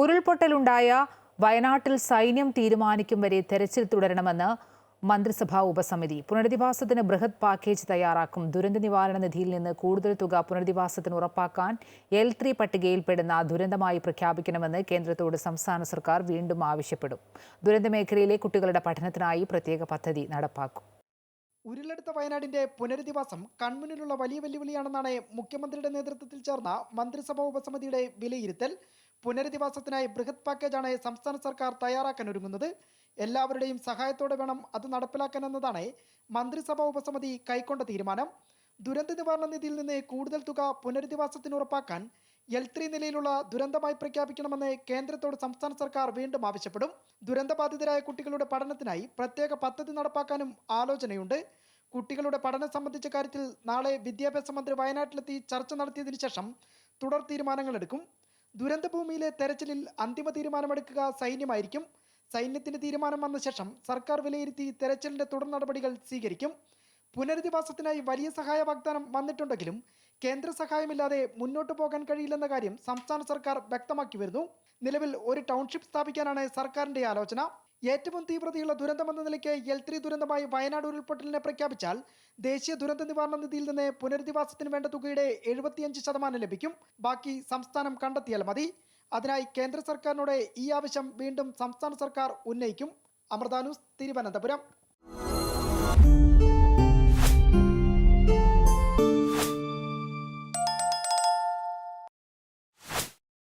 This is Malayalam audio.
ഉരുൾപൊട്ടലുണ്ടായ വയനാട്ടിൽ സൈന്യം തീരുമാനിക്കും വരെ തെരച്ചിൽ തുടരണമെന്ന് മന്ത്രിസഭാ ഉപസമിതി. പുനരധിവാസത്തിന് ബൃഹത് പാക്കേജ് തയ്യാറാക്കും. ദുരന്ത നിവാരണ നിധിയിൽ നിന്ന് കൂടുതൽ തുക പുനരധിവാസത്തിന് ഉറപ്പാക്കാൻ എൽ ത്രീ പട്ടികയിൽപ്പെടുന്ന ദുരന്തമായി പ്രഖ്യാപിക്കണമെന്ന് കേന്ദ്രത്തോട് സംസ്ഥാന സർക്കാർ വീണ്ടും ആവശ്യപ്പെടും. ദുരന്ത മേഖലയിലെ കുട്ടികളുടെ പഠനത്തിനായി പ്രത്യേക പദ്ധതി നടപ്പാക്കും. ഉരുളെടുത്ത വയനാടിന്റെ പുനരധിവാസം കൺമുന്നിലുള്ള വലിയ വെല്ലുവിളിയാണെന്നാണ് മുഖ്യമന്ത്രിയുടെ നേതൃത്വത്തിൽ ചേർന്ന മന്ത്രിസഭാ ഉപസമിതിയുടെ വിലയിരുത്തൽ. പുനരധിവാസത്തിനായി ബൃഹത് പാക്കേജാണ് സംസ്ഥാന സർക്കാർ തയ്യാറാക്കാൻ ഒരുങ്ങുന്നത്. എല്ലാവരുടെയും സഹായത്തോടെ വേണം അത് നടപ്പിലാക്കാൻ എന്നതാണ് മന്ത്രിസഭാ ഉപസമിതി കൈക്കൊണ്ട തീരുമാനം. ദുരന്ത നിവാരണ നിധിയിൽ നിന്ന് കൂടുതൽ തുക പുനരധിവാസത്തിന് ഉറപ്പാക്കാൻ എൽ ത്രീ നിലയിലുള്ള ദുരന്തമായി പ്രഖ്യാപിക്കണമെന്ന് കേന്ദ്രത്തോട് സംസ്ഥാന സർക്കാർ വീണ്ടും ആവശ്യപ്പെടും. ദുരന്തബാധിതരായ കുട്ടികളുടെ പഠനത്തിനായി പ്രത്യേക പദ്ധതി നടപ്പാക്കാനും ആലോചനയുണ്ട്. കുട്ടികളുടെ പഠനം സംബന്ധിച്ച കാര്യത്തിൽ നാളെ വിദ്യാഭ്യാസ മന്ത്രി വയനാട്ടിലെത്തി ചർച്ച നടത്തിയതിനു ശേഷം തുടർ തീരുമാനങ്ങൾ എടുക്കും ദുരന്തഭൂമിയിലെ തെരച്ചിലിൽ അന്തിമ തീരുമാനമെടുക്കുക സൈന്യമായിരിക്കും. സൈന്യത്തിന്റെ തീരുമാനം വന്ന ശേഷം സർക്കാർ വിലയിരുത്തി തെരച്ചിലിന്റെ തുടർ നടപടികൾ സ്വീകരിക്കും. പുനരധിവാസത്തിനായി വലിയ സഹായ വാഗ്ദാനം വന്നിട്ടുണ്ടെങ്കിലും കേന്ദ്ര സഹായമില്ലാതെ മുന്നോട്ടു പോകാൻ കഴിയില്ലെന്ന കാര്യം സംസ്ഥാന സർക്കാർ വ്യക്തമാക്കി വരുന്നു. നിലവിൽ ഒരു ടൗൺഷിപ്പ് സ്ഥാപിക്കാനാണ് സർക്കാരിന്റെ ആലോചന. ഏറ്റവും തീവ്രതയുള്ള ദുരന്തമെന്ന നിലയ്ക്ക് എൽ ത്രീ ദുരന്തമായി വയനാട് ഉരുൾപൊട്ടലിനെ പ്രഖ്യാപിച്ചാൽ ദേശീയ ദുരന്ത നിവാരണ നിധിയിൽ നിന്ന് പുനരധിവാസത്തിന് വേണ്ട തുകയുടെ എഴുപത്തിയഞ്ച് ശതമാനം ലഭിക്കും. ബാക്കി സംസ്ഥാനം കണ്ടെത്തിയാൽ മതി. അതിനായി കേന്ദ്ര സർക്കാരിനോട് ഈ ആവശ്യം വീണ്ടും സംസ്ഥാന സർക്കാർ ഉന്നയിക്കും. അമൃതാനൂസ് തിരുവനന്തപുരം.